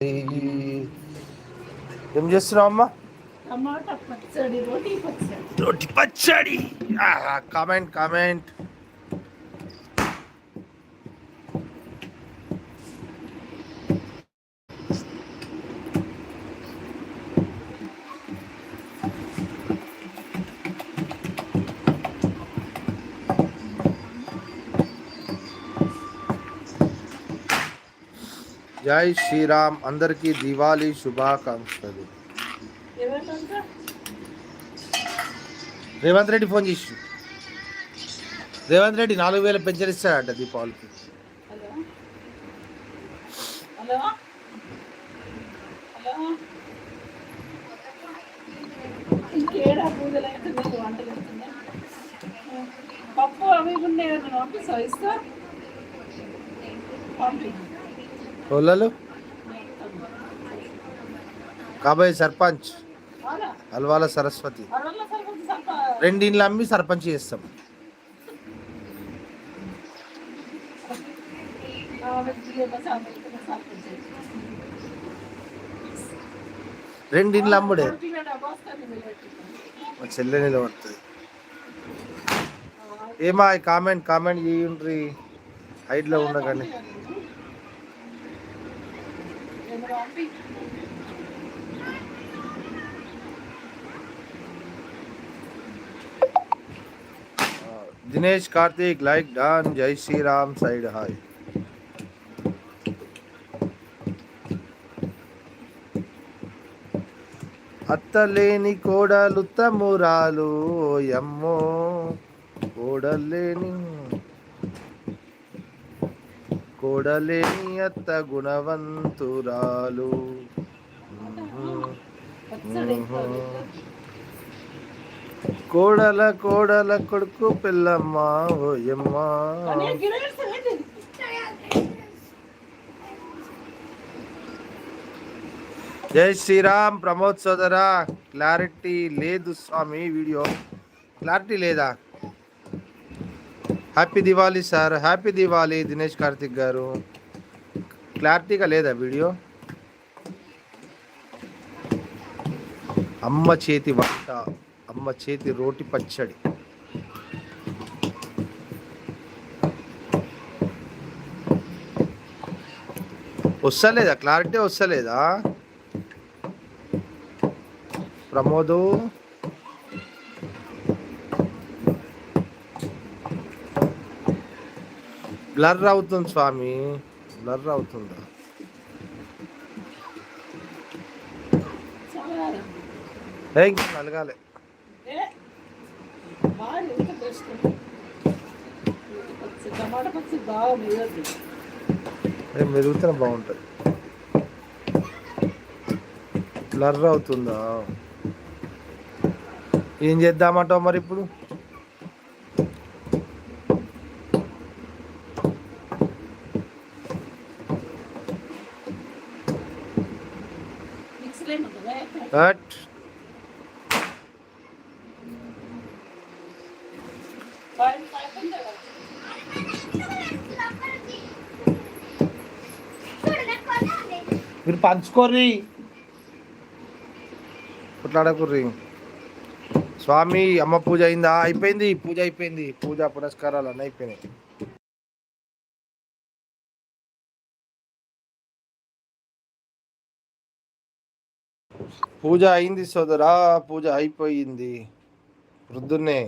ఏం చేస్తున్నావు అమ్మా? టమాటా పచ్చడి రోటీ పచ్చడి. రోటి పచ్చడి. కామెంట్ కామెంట్ జై శ్రీరామ్. అందరికీ దివాళీ శుభాకాంక్షలు. రేవంత్ రెడ్డి ఫోన్ చేసి. రేవంత్ రెడ్డి నాలుగు వేల పెన్షన్ ఇస్తాడంట దీపావళికి పప్పు అవి ఉన్నాయి? పంపిస్తా పంపి. ఓలలు కాబోయే సర్పంచ్ అల్వాల సరస్వతి. అరవల్ల అమ్మి సర్పంచ్ చేస్తాం. రెండు అమ్ముడే. మా చెల్లె నిలబడుతుంది. ఏమా కామెంట్ కామెంట్ చేయండి హైట్లో ఉండగానే. దినేష్ కార్తీక్ లైక్ డాన్ జై శ్రీరామ్ సైడ్ హాయ్ అత్తలేని కోడలు తమ్మురాలు ఎమ్మో కోడలేని కోడలేని అత్త గుణవంతురాలు కోడల కోడల కొడుకు పిల్లమ్మ ఓయమ్మ. జై శ్రీరామ్ ప్రమోద్ సోదరా. క్లారిటీ లేదు స్వామి వీడియో. క్లారిటీ లేదా? Happy Diwali sir happy Diwali Dinesh Karthik గారు క్లారిటీగా లేదా వీడియో అమ్మ చేతి వంట అమ్మ చేతి రోటి పచ్చడి వస్తలేదా క్లారిటీ వస్తలేదా ప్రమోదు బ్లర్ అవుతుంది స్వామి బ్లర్ అవుతుందా? ఏ, నలగాలి. టమాటా మెరుగుతూనే బాగుంటుంది. బ్లర్ అవుతుందా? ఏం చేద్దామంటావు మరి ఇప్పుడు? ఉందా మీరు పంచుకోర్రి. కొట్లాడకుర్రి. స్వామి అమ్మ పూజ అయిందా? అయిపోయింది. పూజ అయిపోయింది. పూజ పురస్కారాలు అన్నీ అయిపోయినాయి. పూజ అయింది సోదరా పూజ అయిపోయింది. వృద్ధున్నే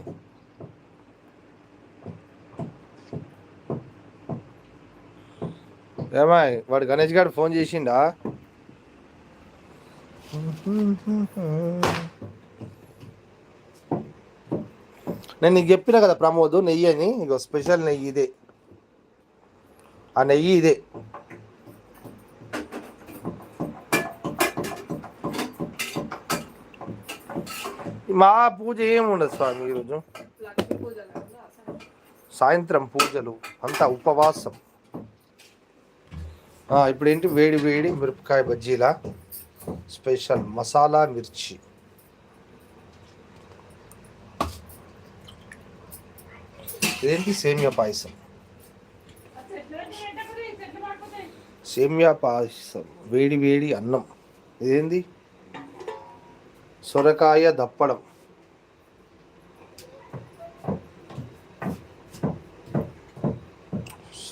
ఏమాయ్ వాడు గణేష్ గారు ఫోన్ చేసిండా? నేను నీకు చెప్పిన కదా ప్రమోద్ నెయ్యి అని. ఇక స్పెషల్ నెయ్యి ఇదే. ఆ నెయ్యి ఇదే. మా పూజ ఏముండదు స్వామి ఈరోజు? సాయంత్రం పూజలు అంతా ఉపవాసం. ఇప్పుడు ఏంటి? వేడి వేడి మిరపకాయ బజ్జీల స్పెషల్ మసాలా మిర్చి. ఇదేంటి? సేమియా పాయసం. సేమియా పాయసం. వేడి వేడి అన్నం. ఇదేంది? సొరకాయ దప్పడం.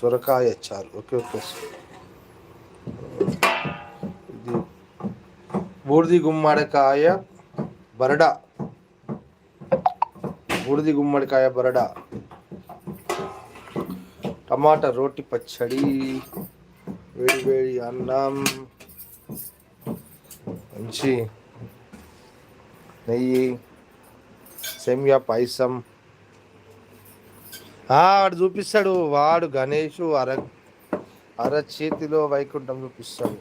సొరకాయ చారు. Okay okay. ఇది బూడిది గుమ్మడికాయ బరడా. బూడిది గుమ్మడికాయ బరడా. టమాటా రోటి పచ్చడి వేడి వేడి అన్నం మంచి నెయ్యి సేమియా పాయసం. వాడు చూపిస్తాడు. వాడు గణేష్ అర అర చేతిలో వైకుంఠం చూపిస్తాడు.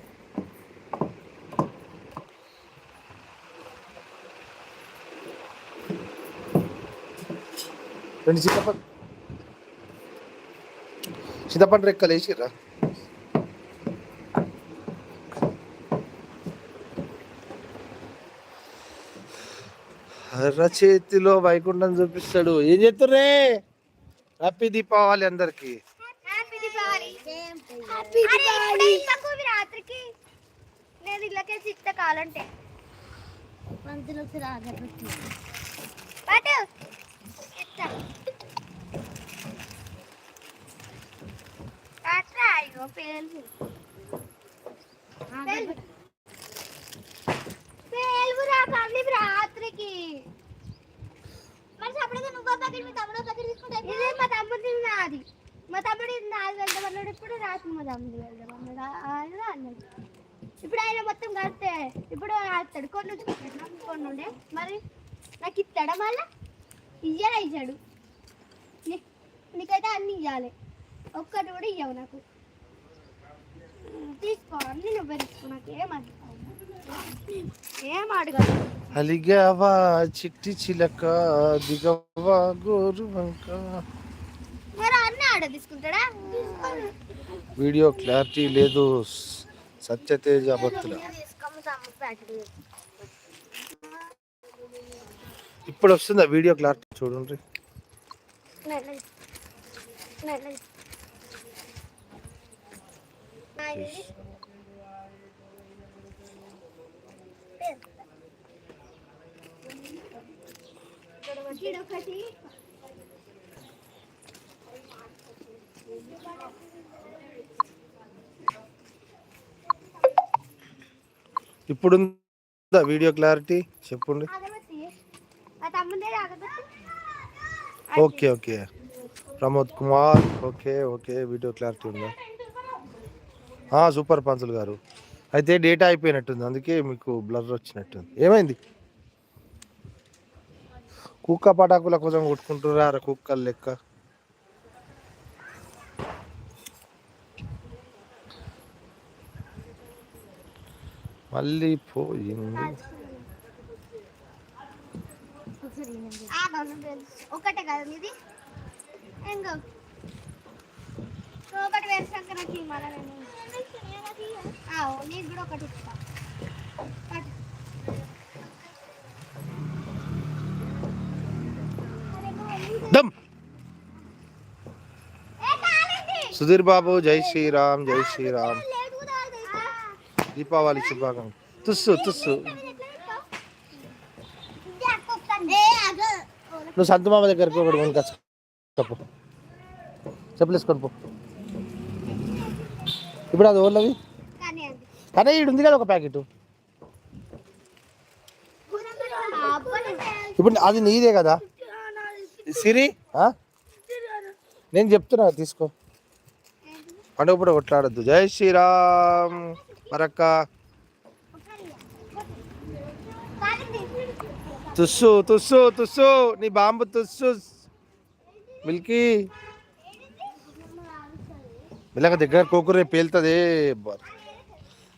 రెండు సీతపండు సీతపండు రెక్కలు వేసిర్రా? అర చేతిలో వైకుంఠం చూపిస్తాడు. ఏం చేస్తుర్రే? హ్యాపీ దీపావళి అందరికి. హ్యాపీ దీపావళి హ్యాపీ దీపావళి తక్కువ రాత్రికి నేను ఇళ్ళకే చిత్త కాలంటే మందులు రాగబెట్టి పటు ఇస్తా. అట్లా అయ్యో పేలు పేలు రాకండి రాత్రికి మరి సపరేట్గా నువ్వు ప్యాకెట్ మీ తమ్ముడు ప్యాకెట్ తీసుకుంటే ఇదే మా తమ్ముడు నాది మా తమ్ముడు నాలుగు వెళ్దాం అన్నాడు ఇప్పుడు రాత్రి మా తమ్ముడు వెళ్దాం అన్నాడు ఆయన అన్నాడు ఇప్పుడు ఆయన మొత్తం కడితే ఇప్పుడు ఆడతాడు కొన్ని ఉంచుకుంటాడు నాకు కొన్ని ఉండే మరి నాకు ఇస్తాడా మళ్ళా ఇయ్యరా ఇచ్చాడు నీకైతే అన్ని ఇవ్వాలి ఒక్కటి కూడా ఇవ్వవు నాకు. ఉమ్, తీసుకో అన్ని నువ్వే తీసుకో నాకు ఏం ఏం అడగదు అలిగావా చిట్టి చిలక దిగవా గోరువంక మరి అన్న ఆడ తీసుకుంటాడా? వీడియో క్లారిటీ లేదు. సత్యతేజ భక్తుల తీసుకోము ప్యాకెట్ ఇప్పుడు వస్తుందా వీడియో క్లారిటీ? చూడండి. ఇప్పుడు ఉందా వీడియో క్లారిటీ? చెప్పండి. Okay okay. Pramod Kumar okay okay. Video clarity ఉందా? సూపర్ పంతులు గారు. అయితే డేటా అయిపోయినట్టుంది అందుకే మీకు బ్లర్ వచ్చినట్టుంది. ఏమైంది? కుక్క పటాకుల కోసం కొట్టుకుంటున్నారా? కుక్కలు లెక్క. మళ్ళీ పోయింది. ఒకటే కదా ఇది ఇంకో ఒకటి వేసాక నాకు మళ్ళీ నీకు కూడా ఒకటి ఇస్తా. దమ్. సుధీర్ బాబు జై శ్రీరామ్ జై శ్రీరామ్. దీపావళి శుభాకాంక్షలు. తుస్సు తుస్సు ఏ, అగో. నువ్వు సంత మామ దగ్గరికి ఒకటి కొనుకొచ్చు చెప్పు. చెప్పులేసుకొని పో. ఇప్పుడు అది ఓళ్ళది కానీ ఇడు ఉంది కదా ఒక ప్యాకెట్. ఇప్పుడు అది నీదే కదా. సిరి నేను చెప్తున్నా తీసుకో. పండుగ కూడా కొట్లాడద్దు. జై శ్రీరామ్. మరక్క. తుస్సు తుస్సు తుస్సు నీ బాంబు తుస్సు. మిల్కీ. ఇలాగ దగ్గర కోకురే పేలుతుంది.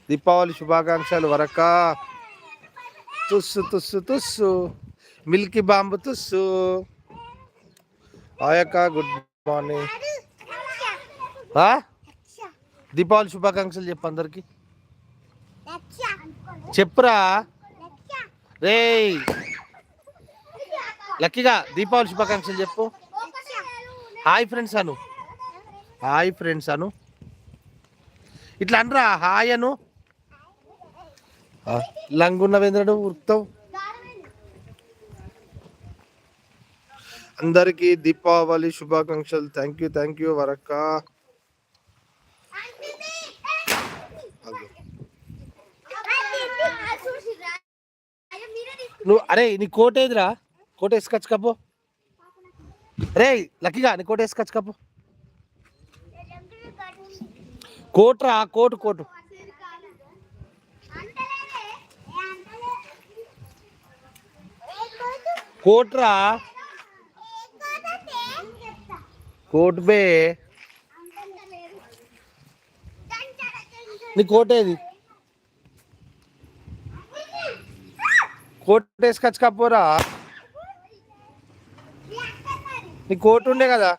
దీపావళి శుభాకాంక్షలు వరక. తుస్సు తుస్సు తుస్సు. మిల్కీ బాంబు తుస్సు. ఆయక్క గుడ్ మార్నింగ్? దీపావళి శుభాకాంక్షలు చెప్పు అందరికి. చెప్పురా. రేయ్. లక్కీగా దీపావళి శుభాకాంక్షలు చెప్పు. హాయ్ ఫ్రెండ్స్ అను. హాయ్ ఫ్రెండ్స్ అను. ఇట్లా అనరా హాయను లంగున్నవేంద్రుడు ఉరుకుతావు? అందరికీ దీపావళి శుభాకాంక్షలు. థ్యాంక్ యూ థ్యాంక్ యూ వరక్క. నువ్వు అరే నీ కోట ఏదిరా? కోట వేసుకొచ్చు కప్పు రే లక్కీగా నీ కోట వేసుకొచ్చు కప్పు కోట్రా కోటు కోటు. కోట్రా. కోట్ బే. నీ కోట ఏది? కోట్ వేసుకొచ్చు కప్పురా నీ కోర్టు ఉండే కదా.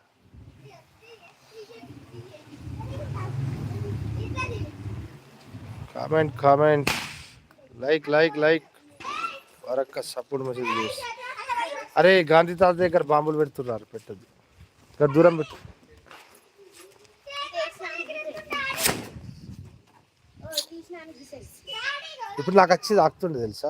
Comment comment like like like వరక్క support message చేసి. అరే గాంధీ తాత దగ్గర బాంబులు పెడుతున్నారు పెట్టద్దు. ఇక్కడ దూరం పెట్టు. ఇప్పుడు నాకు వచ్చి తాకుతుండే తెలుసా?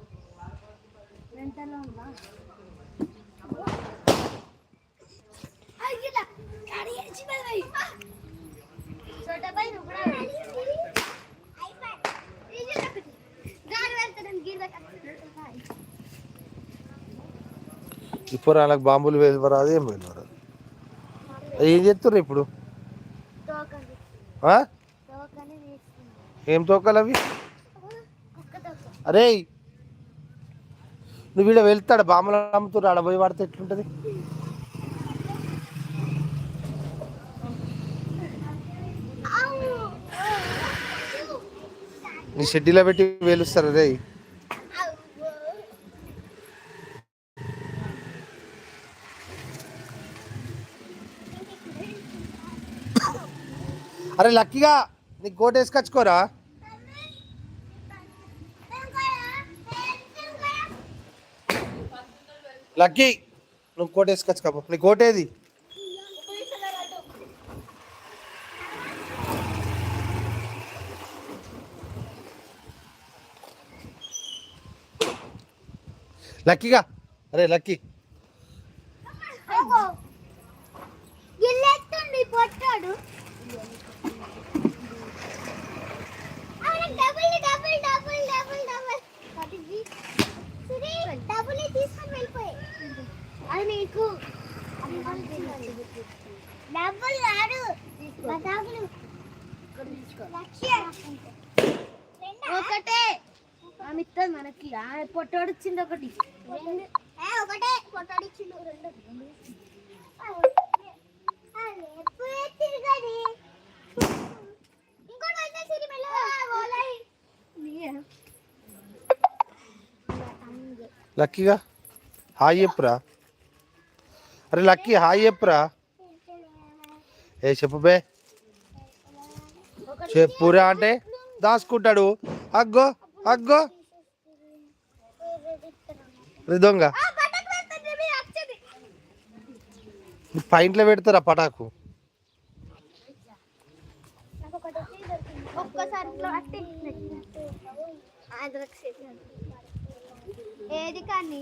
ఇప్పుడు వాళ్ళకి బాంబులు వెళ్ళరాదు ఏం వెళ్ళరాదు ఏం చేస్తుర్రు ఇప్పుడు? ఏం తోకలు అవి? అరే నువ్వు వీడ వెళ్తాడు? బామ్మలు అమ్ముతుర్రు ఆడ పోయి వాడితే ఎట్లుంటుంది? నీ షెడ్డీలో పెట్టి వేలుస్తారు అదే అరే లక్కీగా నీకు కోట వేసుకొచ్చుకోరా లక్కీ నువ్వు కోట వేసుకొచ్చుకోపో నీ కోట ఏది లక్కీగా అరే లక్కీ. అది నీకు. డబ్బులు కాదు పటాకులు. ఒకటే. ఆమె ఇస్తుంది మనకి. పొట్టోడు ఇచ్చింది ఒకటి. ఒకటే. పొట్టోడు ఇచ్చింది రెండు ఇంకోటి వచ్చేసి లక్కీగా? హాయ్ చెప్పురా. అరే లక్కీ హాయ్ చెప్పురా. ఏ చెప్పు బే చెప్పురా అంటే దాచుకుంటాడు. అగ్గో అగ్గో. దొంగ. పైంట్లో పెడతారా పటాకు? ఏది కానీ?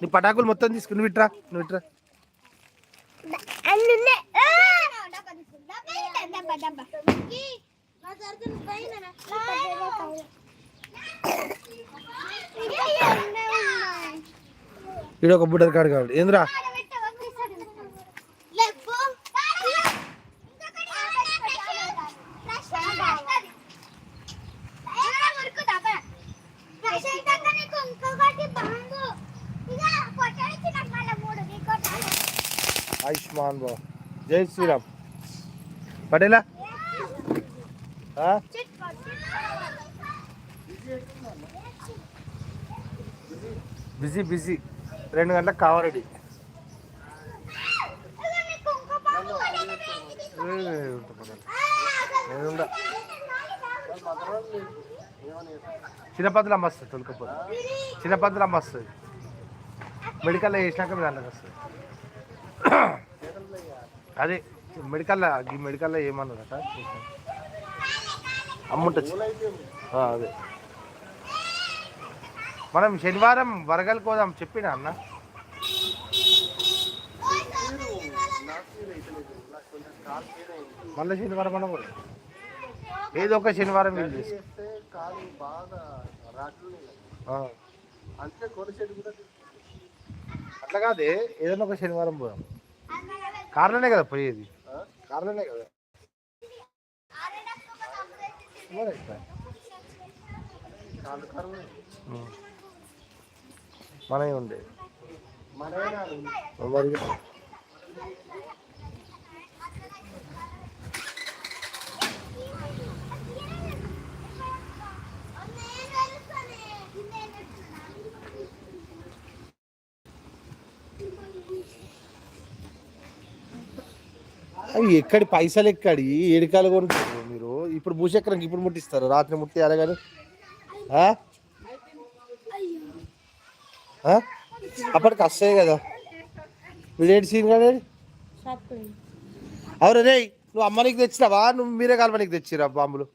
నీ పటాకులు మొత్తం తీసుకుని విట్రా నువ్వు విట్రా ఇక్కడ ఒక బుడ్డర్ కాడు కాడు ఏంద్రా? జై శ్రీరామ్. పటేలా? Busy busy. రెండు గంటలకు కావారెడ్డి చిన్నపద్దులు అమ్మ వస్తుంది తొలకపోతే చిన్నపద్దులు అమ్మ వస్తుంది మెడికల్లో వేసినాక దాంట్లోకి వస్తుంది. అదే మెడికల్లో ఈ మెడికల్లో ఏమన్నదట? అమ్ముంటుంది అదే. మనం శనివారం వరగల్ కోదాం చెప్పినా అన్న? మళ్ళీ శనివారం మనం కూడా ఏదో ఒక శనివారం వీలు చేసి. ఆ. అట్లా కాదే ఏదైనా ఒక శనివారం పోదాం. కార్లోనే కదా పోయేది కార్లోనే కదా మరి ఎట్లా? ఉం. మనమే ఉండే మరి అవి ఎక్కడి పైసలు ఎక్కడి? ఏడికాలు కొనుక్కోరు మీరు. ఇప్పుడు భూచక్రంకి ఇప్పుడు ముట్టిస్తారు. రాత్రి ముట్టియాలి కానీ? అప్పటికి వస్తాయి కదా. వీడేటి సీన్ కదా అవును రే నువ్వు అమ్మనికి తెచ్చినావా? నువ్వు మీరే కలపనికి తెచ్చిరా బాంబులు?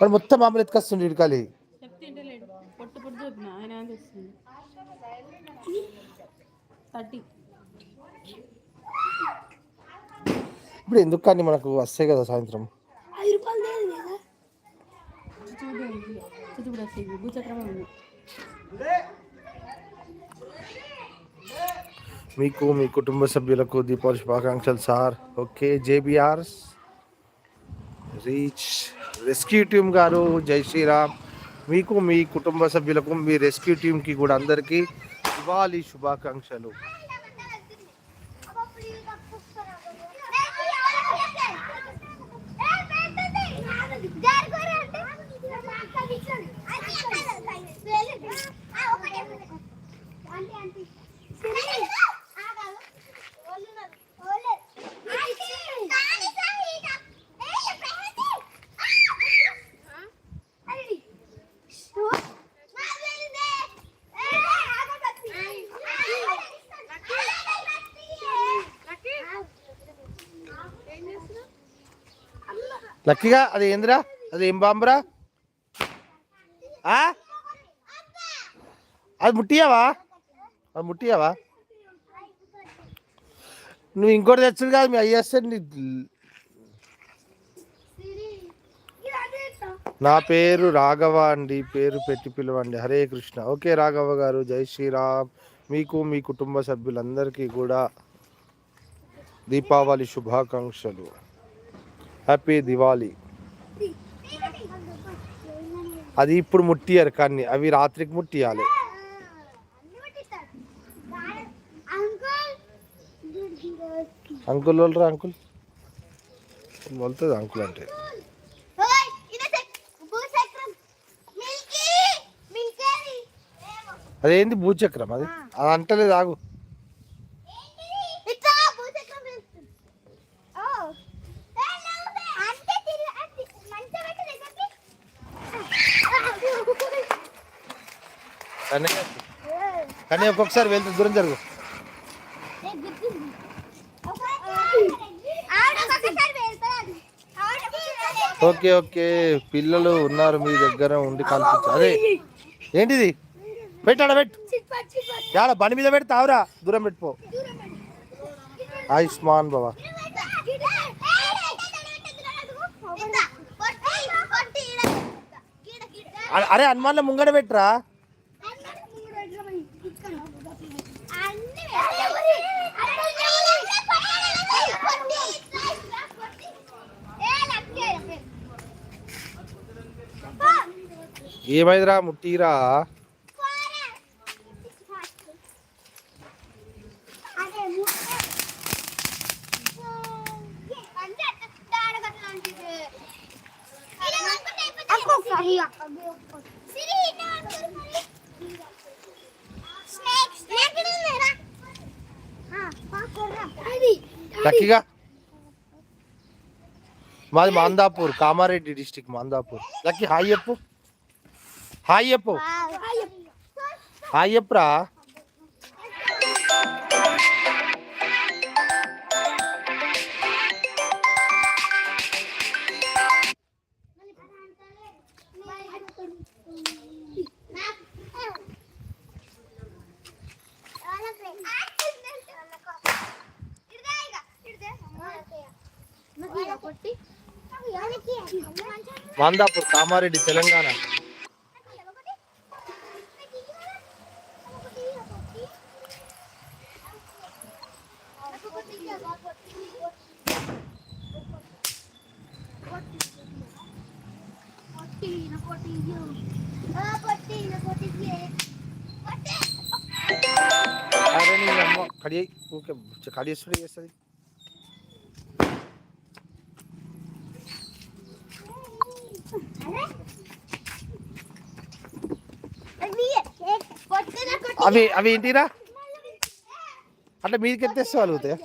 మరి మొత్తం బాంబులు ఎత్తుకొస్తుండే ఇడికాలి చెప్తే ఇంటలేడు పొట్టు పొట్టు చెప్పిన ఆయన ఏం తెస్తుంది థర్టీ ఇప్పుడు ఎందుకు కానీ మనకు వస్తాయి కదా సాయంత్రం? చుట్టూ కూడా వస్తుంది భూచక్రమే ఉంది మీకు మీ కుటుంబ సభ్యులకు దీపావళి శుభాకాంక్షలు sir. Okay JBR reach rescue team గారు జై శ్రీరామ్. మీకు మీ కుటుంబ సభ్యులకు మీ రెస్క్యూ టీంకి కూడా అందరికీ దివాళీ శుభాకాంక్షలు. లక్కీగా అది ఏందిరా? అది ఏం బాంబురా? అది ముట్టియావా? అది ముట్టియావా? నువ్వు ఇంకోటి తెచ్చుడు కాదు మీ అయ్యేస్తే నా పేరు రాఘవ అండి పేరు పెట్టి పిలవండి. హరే కృష్ణ. ఓకే రాఘవ గారు జై శ్రీరామ్. మీకు మీ కుటుంబ సభ్యులందరికీ కూడా దీపావళి శుభాకాంక్షలు. హ్యాపీ దివాళీ అది ఇప్పుడు ముట్టియారు కానీ అవి రాత్రికి ముట్టియాలి. అంకుల్ వాళ్ళరా అంకుల్ మొలుతుంది అంకుల్ అంటే. అదేంది భూచక్రం అది? అది అంటలేదు ఆగు. కానీ కానీ ఒక్కొక్కసారి వెళ్తే దూరం జరుగు. Okay okay. పిల్లలు ఉన్నారు మీ దగ్గర ఉండి కల్పించు అదే ఏంటిది? పెట్టాడ పెట్టు. యాడ బండి మీద పెట్టి తావురా దూరం పెట్టుకో ఆయుష్మాన్ బాబా. అరే హనుమాన్ల ముంగడ పెట్టరా. ఏమైందిరా ముట్టిరా? లక్కీగా. మాది Mandapur Kamareddy district Mandapur. Lucky hi చెప్పు. హాయ్ చెప్పు. హాయ్ చెప్పురా. వందాపూర్ కామారెడ్డి తెలంగాణ. ఊకే కడియేస్తుడే చేస్తుంది అవి అవి ఏంటిరా అట్లా మీదకి ఎత్తేస్తే వాళ్ళుతాయి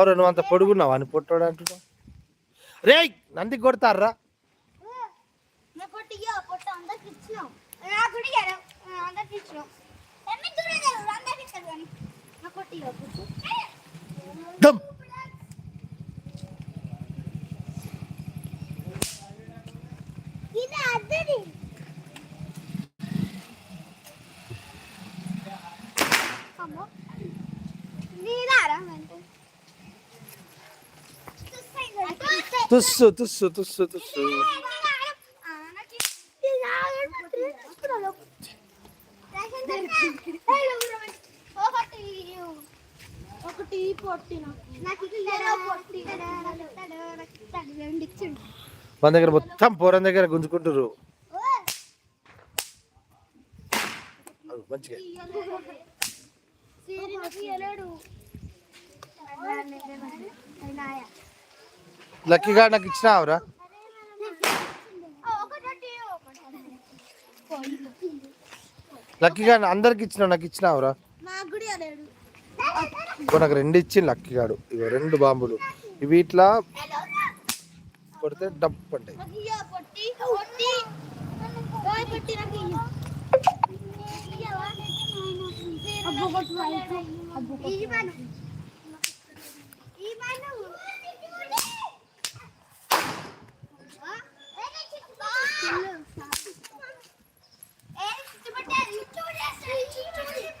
అవును నువ్వు అంత పొడుగున్నావు? అని పొట్టాడు అంటున్నావు రే నంది కొడతారా నా పొట్టిగా పొట్ట అందరికి ఇచ్చినాం నా కూడా ఇయ్యరు. ఆ, అందరికి ఇచ్చినాం ఎన్ని దూరం కాదు, అందరికి ఇస్తారు కానీ నా పొట్టిగా పొట్టు దమ్ ఇది అద్దది అమ్మో నీరారా అంటే తుస్సు తుస్సు తుస్సు తుస్సు ఒకటి మన దగ్గర మొత్తం పోరం దగ్గర గుంజుకుంటారు మంచిగా. లక్కీగా నాకు ఇచ్చినావురా. లక్కీగా అందరికి ఇచ్చినావు నాకు ఇచ్చినావురా. నాకు రెండు ఇచ్చింది లక్కీగాడు. ఇగో రెండు బాంబులు. ఇవి ఇట్లా కొడితే డబ్బు Elif, Elif, Elif, Elif, Elif,